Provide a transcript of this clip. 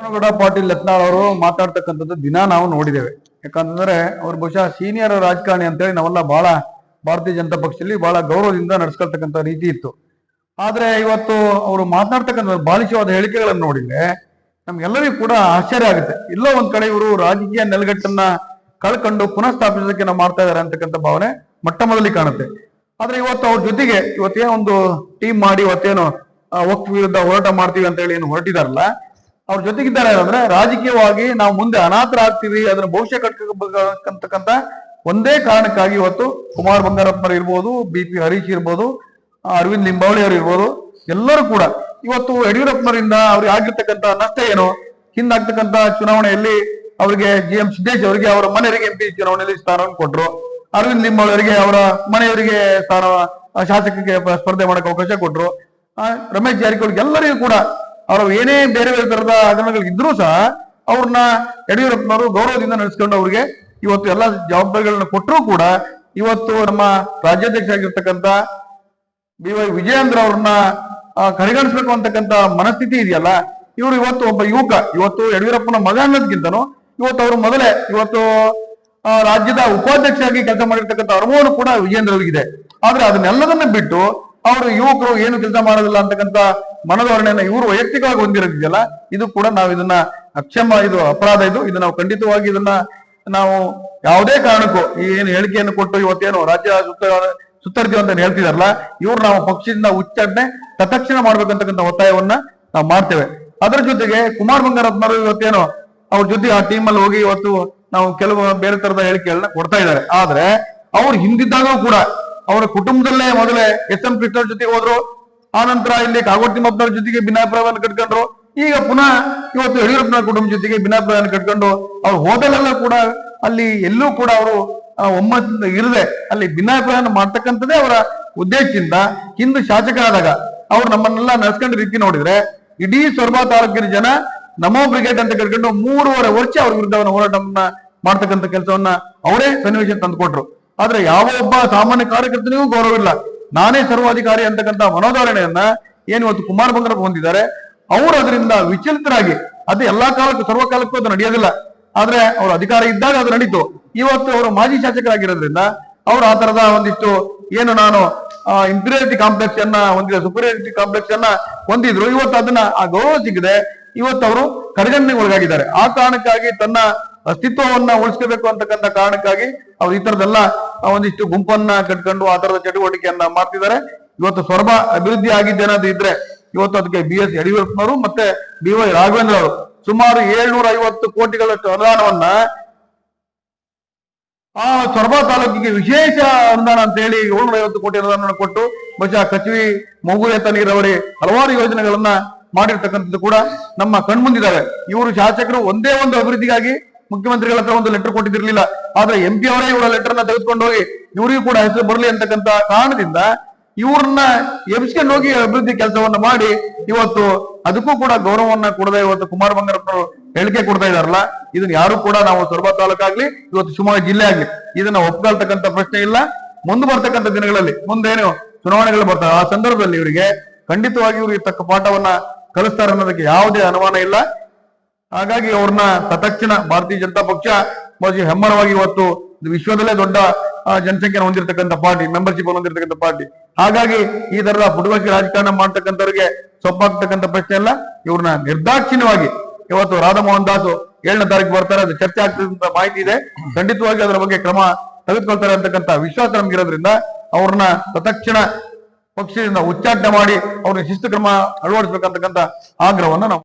ಗೌಡ ಪಾಟೀಲ್ ಯತ್ನಾಳ್ ಅವರು ಮಾತಾಡ್ತಕ್ಕಂಥದ್ದು ದಿನ ನಾವು ನೋಡಿದ್ದೇವೆ. ಯಾಕಂತಂದ್ರೆ ಅವ್ರು ಬಹುಶಃ ಸೀನಿಯರ್ ರಾಜಕಾರಣಿ ಅಂತೇಳಿ ನಾವೆಲ್ಲ ಬಹಳ ಭಾರತೀಯ ಜನತಾ ಪಕ್ಷದಲ್ಲಿ ಬಹಳ ಗೌರವದಿಂದ ನಡ್ಸ್ಕೊಳ್ತಕ್ಕಂಥ ರೀತಿ ಇತ್ತು. ಆದ್ರೆ ಇವತ್ತು ಅವರು ಮಾತನಾಡ್ತಕ್ಕಂಥ ಬಾಲಿಶವಾದ ಹೇಳಿಕೆಗಳನ್ನು ನೋಡಿದ್ರೆ ನಮ್ಗೆಲ್ಲರಿಗೂ ಕೂಡ ಆಶ್ಚರ್ಯ ಆಗುತ್ತೆ. ಇಲ್ಲೋ ಒಂದ್ ಕಡೆ ಇವರು ರಾಜಕೀಯ ನೆಲೆಗಟ್ಟನ್ನ ಕಳ್ಕೊಂಡು ಪುನಃ ಸ್ಥಾಪಿಸೋದಕ್ಕೆ ನಾವು ಮಾಡ್ತಾ ಇದ್ದಾರೆ ಅಂತಕ್ಕಂಥ ಭಾವನೆ ಮೊಟ್ಟ ಮೊದಲಿ ಕಾಣುತ್ತೆ. ಆದ್ರೆ ಇವತ್ತು ಅವ್ರ ಜೊತೆಗೆ ಇವತ್ತೇ ಒಂದು ಟೀಮ್ ಮಾಡಿ ಇವತ್ತೇನು ವಕ್ಫ್ ವಿರುದ್ಧ ಹೋರಾಟ ಮಾಡ್ತೀವಿ ಅಂತ ಹೇಳಿ ಏನು ಹೊರಟಿದಾರಲ್ಲ ಅವ್ರ ಜೊತೆಗಿದ್ದಾರೆ ಅಂದ್ರೆ ರಾಜಕೀಯವಾಗಿ ನಾವು ಮುಂದೆ ಅನಾಥರಾಗ್ತೀವಿ ಅದನ್ನ ಭವಿಷ್ಯ ಕಟ್ಕಂತಕ್ಕಂತ ಒಂದೇ ಕಾರಣಕ್ಕಾಗಿ ಇವತ್ತು ಕುಮಾರ್ ಬಂಗಾರಪ್ಪನವ್ರು ಇರ್ಬೋದು ಬಿ ಪಿ ಹರೀಶ್ ಇರ್ಬೋದು ಅರವಿಂದ್ ಲಿಂಬಾವಳಿ ಅವರು ಇರ್ಬೋದು ಎಲ್ಲರೂ ಕೂಡ ಇವತ್ತು ಯಡಿಯೂರಪ್ಪನವರಿಂದ ಅವ್ರಿಗೆ ಆಗಿರ್ತಕ್ಕಂಥ ನಷ್ಟ ಏನು? ಹಿಂದಾಗ್ತಕ್ಕಂಥ ಚುನಾವಣೆಯಲ್ಲಿ ಅವರಿಗೆ ಜಿ ಎಂ ಸಿದ್ದೇಶ್ ಅವರಿಗೆ ಅವರ ಮನೆಯವರಿಗೆ ಎಂ ಪಿ ಚುನಾವಣೆಯಲ್ಲಿ ಸ್ಥಾನವನ್ನು ಕೊಟ್ರು. ಅರವಿಂದ್ ಲಿಂಬಾವಳಿ ಅವರಿಗೆ ಅವರ ಮನೆಯವರಿಗೆ ಸ್ಥಾನ ಶಾಸಕಕ್ಕೆ ಸ್ಪರ್ಧೆ ಮಾಡಕ್ಕೆ ಅವಕಾಶ ಕೊಟ್ರು. ಆ, ರಮೇಶ್ ಜಾರಕಿಹೊಳಿ ಎಲ್ಲರಿಗೂ ಕೂಡ ಅವರು ಏನೇ ಬೇರೆ ಬೇರೆ ತರದ ಆಗಮನಗಳು ಇದ್ರೂ ಸಹ ಅವ್ರನ್ನ ಯಡಿಯೂರಪ್ಪನವರು ಗೌರವದಿಂದ ನಡೆಸ್ಕೊಂಡು ಅವ್ರಿಗೆ ಇವತ್ತು ಎಲ್ಲ ಜವಾಬ್ದಾರಿಗಳನ್ನ ಕೊಟ್ಟರೂ ಕೂಡ ಇವತ್ತು ನಮ್ಮ ರಾಜ್ಯಾಧ್ಯಕ್ಷ ಆಗಿರ್ತಕ್ಕಂಥ ಬಿ ವೈ ವಿಜಯೇಂದ್ರ ಅವ್ರನ್ನ ಕಡೆಗಣಿಸ್ಬೇಕು ಅಂತಕ್ಕಂಥ ಮನಸ್ಥಿತಿ ಇದೆಯಲ್ಲ, ಇವರು ಇವತ್ತು ಒಬ್ಬ ಯುವಕ, ಇವತ್ತು ಯಡಿಯೂರಪ್ಪನ ಮಗ ಅನ್ನೋದಕ್ಕಿಂತನೂ ಇವತ್ತು ಅವರು ಮೊದಲೇ ಇವತ್ತು ರಾಜ್ಯದ ಉಪಾಧ್ಯಕ್ಷರಾಗಿ ಕೆಲಸ ಮಾಡಿರ್ತಕ್ಕಂಥ ಅನುಭವನು ಕೂಡ ವಿಜೇಂದ್ರ ಅವರಿಗಿದೆ ಆದ್ರೆ ಅದನ್ನೆಲ್ಲದನ್ನ ಬಿಟ್ಟು ಅವರು ಯುವಕರು ಏನು ಕೆಲಸ ಮಾಡೋದಿಲ್ಲ ಅಂತಕ್ಕಂತ ಮನೋಧೋರಣೆಯನ್ನ ಇವರು ವೈಯಕ್ತಿಕವಾಗಿ ಹೊಂದಿರೋದಿದೆಯಲ್ಲ, ಇದು ಕೂಡ ನಾವು ಇದನ್ನ ಅಕ್ಷಮ, ಇದು ಅಪರಾಧ ಇದು. ಇದು ನಾವು ಖಂಡಿತವಾಗಿ ಇದನ್ನ ನಾವು ಯಾವುದೇ ಕಾರಣಕ್ಕೂ ಏನು ಹೇಳಿಕೆಯನ್ನು ಕೊಟ್ಟು ಇವತ್ತೇನು ರಾಜ್ಯ ಸುತ್ತ ಸುತ್ತರಿತೀವಿ ಅಂತ ಹೇಳ್ತಿದಾರಲ್ಲ, ಇವ್ರು ನಾವು ಪಕ್ಷದಿಂದ ಉಚ್ಚಾಟನೆ ತತ್ಕ್ಷಣ ಮಾಡ್ಬೇಕಂತಕ್ಕಂಥ ಒತ್ತಾಯವನ್ನ ನಾವು ಮಾಡ್ತೇವೆ. ಅದರ ಜೊತೆಗೆ ಕುಮಾರ್ ಬಂಗಾರಪ್ಪನವರು ಇವತ್ತೇನು ಅವ್ರ ಜೊತೆ ಆ ಟೀಮ್ ಅಲ್ಲಿ ಹೋಗಿ ಇವತ್ತು ನಾವು ಕೆಲವು ಬೇರೆ ತರದ ಹೇಳಿಕೆಗಳನ್ನ ಕೊಡ್ತಾ ಇದ್ದಾರೆ. ಆದ್ರೆ ಅವ್ರು ಹಿಂದಿದ್ದಾಗೂ ಕೂಡ ಅವರ ಕುಟುಂಬದಲ್ಲೇ ಮೊದಲೇ ಎಸ್ ಎಂ ಕೃಷ್ಣ ಜೊತೆಗೆ ಹೋದ್ರು. ಆ ನಂತರ ಇಲ್ಲಿ ಕಾಗೋಡು ತಿಮ್ಮಪ್ಪನವ್ರ ಜೊತೆಗೆ ಭಿನ್ನಾಭಿಪ್ರಾಯವನ್ನು ಕಟ್ಕೊಂಡ್ರು. ಈಗ ಪುನಃ ಇವತ್ತು ಯಡಿಯೂರಪ್ಪನ ಕುಟುಂಬ ಜೊತೆಗೆ ಭಿನ್ನಾಭಿಪ್ರಾಯವನ್ನು ಕಟ್ಕೊಂಡು ಅವ್ರು ಹೋದಲ್ಲೆಲ್ಲ ಕೂಡ ಅಲ್ಲಿ ಎಲ್ಲೂ ಕೂಡ ಅವರು ಒಮ್ಮತದಿಂದ ಇರದೆ ಅಲ್ಲಿ ಭಿನ್ನಾಭಿಪ್ರಾಯವನ್ನು ಮಾಡ್ತಕ್ಕಂಥದ್ದೇ ಅವರ ಉದ್ದೇಶದಿಂದ ಹಿಂದೆ ಆದಾಗ ಅವ್ರು ನಮ್ಮನ್ನೆಲ್ಲ ನಡೆಸ್ಕೊಂಡ ರೀತಿ ನೋಡಿದ್ರೆ ಇಡೀ ಸೊರಬಾ ತಾಲೂಕಿನ ಜನ ನಮೋ ಬ್ರಿಗೇಡ್ ಅಂತ ಕರ್ಕೊಂಡು ಮೂರುವರೆ ವರ್ಷ ಅವ್ರ ವಿರುದ್ಧ ಹೋರಾಟವನ್ನ ಮಾಡ್ತಕ್ಕಂಥ ಕೆಲಸವನ್ನ ಅವರೇ ಸನ್ನಿವೇಶ ತಂದುಕೊಟ್ರು. ಆದ್ರೆ ಯಾವ ಒಬ್ಬ ಸಾಮಾನ್ಯ ಕಾರ್ಯಕರ್ತನಿಗೂ ಗೌರವ ಇಲ್ಲ. ನಾನೇ ಸರ್ವಾಧಿಕಾರಿ ಅಂತಕ್ಕಂಥ ಮನೋಧಾರಣೆಯನ್ನ ಏನು ಇವತ್ತು ಕುಮಾರ್ ಬಂಗಾರಪ್ಪ ಹೊಂದಿದ್ದಾರೆ, ಅವರು ಅದರಿಂದ ವಿಚಲಿತರಾಗಿ, ಅದು ಎಲ್ಲಾ ಕಾಲಕ್ಕೂ ಸರ್ವಕಾಲಕ್ಕೂ ಅದು ನಡೆಯೋದಿಲ್ಲ. ಆದ್ರೆ ಅವರು ಅಧಿಕಾರ ಇದ್ದಾಗ ಅದು ನಡೀತು. ಇವತ್ತು ಅವರು ಮಾಜಿ ಶಾಸಕರಾಗಿರೋದ್ರಿಂದ ಅವರು ಆ ತರದ ಒಂದಿಷ್ಟು ಏನು ನಾನು ಇಂಪೀರಿಯಾರಿಟಿ ಕಾಂಪ್ಲೆಕ್ಸ್ ಅನ್ನ ಹೊಂದಿದ ಸುಪೀರಿಯಾರಿಟಿ ಕಾಂಪ್ಲೆಕ್ಸ್ ಅನ್ನ ಹೊಂದಿದ್ರು. ಇವತ್ತು ಅದನ್ನ ಆ ಗೌರವ ಸಿಗದೆ ಇವತ್ತು ಅವರು ಕಡೆಗಣನೆಗೆ ಒಳಗಾಗಿದ್ದಾರೆ. ಆ ಕಾರಣಕ್ಕಾಗಿ ತನ್ನ ಅಸ್ತಿತ್ವವನ್ನ ಉಳಿಸ್ಕೋಬೇಕು ಅಂತಕ್ಕಂಥ ಕಾರಣಕ್ಕಾಗಿ ಅವ್ರು ಈ ತರದೆಲ್ಲ ಒಂದಿಷ್ಟು ಗುಂಪನ್ನ ಕಟ್ಕೊಂಡು ಆ ತರದ ಚಟುವಟಿಕೆಯನ್ನ ಮಾಡ್ತಿದ್ದಾರೆ. ಇವತ್ತು ಸ್ವರ್ಭ ಅಭಿವೃದ್ಧಿ ಆಗಿದ್ದೇನಾದ್ರು ಇದ್ರೆ ಇವತ್ತು ಅದಕ್ಕೆ ಬಿ ಎಸ್ ಯಡಿಯೂರಪ್ಪನವರು ಮತ್ತೆ ಬಿ ವೈ ರಾಘವೇಂದ್ರ ಅವರು ಸುಮಾರು ಏಳ್ನೂರ ಐವತ್ತು ಕೋಟಿಗಳಷ್ಟು ಅನುದಾನವನ್ನ ಆ ಸೊರಬ ತಾಲೂಕಿಗೆ ವಿಶೇಷ ಅನುದಾನ ಅಂತ ಹೇಳಿ ಏಳ್ನೂರ ಐವತ್ತು ಕೋಟಿ ಅನುದಾನ ಕೊಟ್ಟು ಬಹುಶಃ ಕಚವಿ ಮಗುರೇತ ನೀರಾವರಿ ಹಲವಾರು ಯೋಜನೆಗಳನ್ನ ಮಾಡಿರ್ತಕ್ಕಂಥದ್ದು ಕೂಡ ನಮ್ಮ ಕಣ್ಮುಂದಿದ್ದಾವೆ. ಇವರು ಶಾಸಕರು ಒಂದೇ ಒಂದು ಅಭಿವೃದ್ಧಿಗಾಗಿ ಮುಖ್ಯಮಂತ್ರಿಗಳ ಹತ್ರ ಒಂದು ಲೆಟರ್ ಕೊಟ್ಟಿದ್ದಿರಲಿಲ್ಲ. ಆದ್ರೆ ಎಂ ಪಿ ಅವರೇ ಇವರ ಲೆಟರ್ನ ತೆಗೆದುಕೊಂಡು ಹೋಗಿ ಇವರಿಗೂ ಕೂಡ ಹೆಸರು ಬರಲಿ ಅಂತಕ್ಕಂತ ಕಾರಣದಿಂದ ಇವ್ರನ್ನ ಎಬ್ಸ್ಕೊಂಡು ಹೋಗಿ ಅಭಿವೃದ್ಧಿ ಕೆಲಸವನ್ನ ಮಾಡಿ ಇವತ್ತು ಅದಕ್ಕೂ ಕೂಡ ಗೌರವವನ್ನ ಕೊಡದೆ ಇವತ್ತು ಕುಮಾರ್ ಬಂಗಾರಪ್ಪನವರು ಹೇಳಿಕೆ ಕೊಡ್ತಾ ಇದಾರಲ್ಲ ಇದನ್ನ ಯಾರು ಕೂಡ ನಾವು ಸೊರಬ ತಾಲೂಕಾಗ್ಲಿ ಇವತ್ತು ಶಿವಮೊಗ್ಗ ಜಿಲ್ಲೆ ಆಗ್ಲಿ, ಇದನ್ನ ಒಪ್ಕೊಳ್ತಕ್ಕಂತ ಪ್ರಶ್ನೆ ಇಲ್ಲ. ಮುಂದೆ ಬರ್ತಕ್ಕಂಥ ದಿನಗಳಲ್ಲಿ, ಮುಂದೇನು ಚುನಾವಣೆಗಳು ಬರ್ತಾವೆ, ಆ ಸಂದರ್ಭದಲ್ಲಿ ಇವರಿಗೆ ಖಂಡಿತವಾಗಿ ಇವರಿಗೆ ತಕ್ಕ ಪಾಠವನ್ನ ಕಲಿಸ್ತಾರೆ ಅನ್ನೋದಕ್ಕೆ ಯಾವುದೇ ಅನುಮಾನ ಇಲ್ಲ. ಹಾಗಾಗಿ ಅವ್ರನ್ನ ತತ್ಕ್ಷಣ ಭಾರತೀಯ ಜನತಾ ಪಕ್ಷ ಹೆಮ್ಮರವಾಗಿ ಇವತ್ತು ವಿಶ್ವದಲ್ಲೇ ದೊಡ್ಡ ಜನಸಂಖ್ಯೆ ಹೊಂದಿರತಕ್ಕಂಥ ಪಾರ್ಟಿ ಮೆಂಬರ್ಶಿಪ್ ಹೊಂದಿರತಕ್ಕಂಥ ಪಾರ್ಟಿ. ಹಾಗಾಗಿ ಈ ತರದ ಪುಟುವಳಿಕೆ ರಾಜಕಾರಣ ಮಾಡ್ತಕ್ಕಂಥವ್ರಿಗೆ ಸೊಪ್ಪಾಗ್ತಕ್ಕಂಥ ಪ್ರಶ್ನೆ ಅಲ್ಲ, ಇವ್ರನ್ನ ನಿರ್ದಾಕ್ಷಿಣ್ಯವಾಗಿ ಇವತ್ತು ರಾಧಾಮೋಹನ್ ದಾಸ್ ಏಳನೇ ತಾರೀಕು ಬರ್ತಾರೆ, ಅದು ಚರ್ಚೆ ಆಗ್ತಕ್ಕಂಥ ಮಾಹಿತಿ ಇದೆ. ಖಂಡಿತವಾಗಿ ಅದರ ಬಗ್ಗೆ ಕ್ರಮ ತೆಗೆದುಕೊಳ್ತಾರೆ ಅಂತಕ್ಕಂಥ ವಿಶ್ವಾಸ ನಮ್ಗಿರೋದ್ರಿಂದ ಅವ್ರನ್ನ ತತ್ಕ್ಷಣ ಪಕ್ಷದಿಂದ ಉಚ್ಚಾಟನೆ ಮಾಡಿ ಅವ್ರನ್ನ ಶಿಸ್ತು ಕ್ರಮ ಅಳವಡಿಸಬೇಕಂತಕ್ಕಂಥ ಆಗ್ರಹವನ್ನು ನಾವು